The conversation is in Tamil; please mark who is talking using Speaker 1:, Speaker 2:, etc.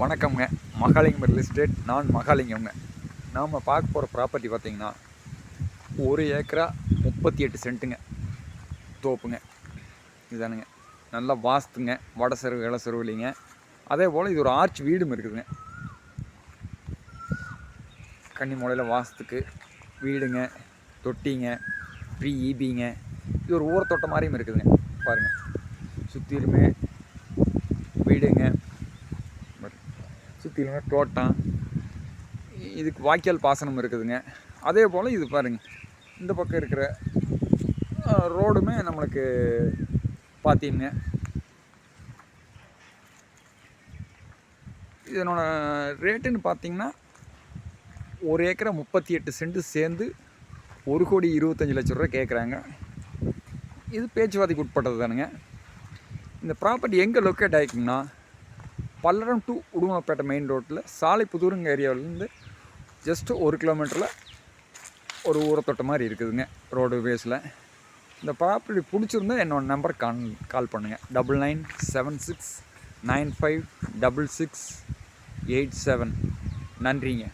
Speaker 1: வணக்கம்ங்க. மகாலிங்கம் ரியல் எஸ்டேட் நான் மகாலிங்கம்ங்க. நாம் பார்க்க போகிற ப்ராப்பர்ட்டி பார்த்தீங்கன்னா ஒரு ஏக்கரா முப்பத்தி எட்டு சென்ட்டுங்க தோப்புங்க. இதானுங்க. நல்லா வாஸ்துங்க. வட செருவு இல செருவு இல்லைங்க அதே போல் இது ஒரு ஆர்ச் வீடும் இருக்குதுங்க. கன்னிமூலையில் வாஸ்துக்கு வீடுங்க தொட்டிங்க ப்ரீ ஈபிங்க e இது ஒரு ஊரத்தோட்ட மாதிரியும் இருக்குதுங்க. பாருங்கள் சுற்றிலுமே வீடுங்க. சுற்றிலுமே தோட்டம். இதுக்கு வாய்க்கால் பாசனம் இருக்குதுங்க. அதே போல் இது பாருங்க. இந்த பக்கம் இருக்கிற ரோடுமே நம்மளுக்கு பார்த்தீங்க இதனோட ரேட்டுன்னு பார்த்தீங்கன்னா ஒரு ஏக்கரை முப்பத்தி எட்டு சென்ட்டு சேர்ந்து ஒரு கோடி இருபத்தஞ்சி லட்ச ரூபா கேட்குறாங்க இது பேச்சுவார்த்தைக்கு உட்பட்டது தானுங்க. இந்த ப்ராப்பர்ட்டி எங்கே லொக்கேட் ஆகிக்குங்கன்னா பல்லடம் டு உடுமாப்பேட்டை மெயின் ரோட்டில் சாலைப்புதூருங்க ஏரியாவிலேருந்து ஜஸ்ட்டு ஒரு கிலோமீட்டரில் ஒரு ஊரத்தொட்ட மாதிரி இருக்குதுங்க ரோடு பேஸில் இந்த ப்ராப்பர்ட்டி பிடிச்சிருந்தா என்னோடய நம்பர் கால் கால் பண்ணுங்கள் double nine seven six nine five double six eight seven நன்றிங்க.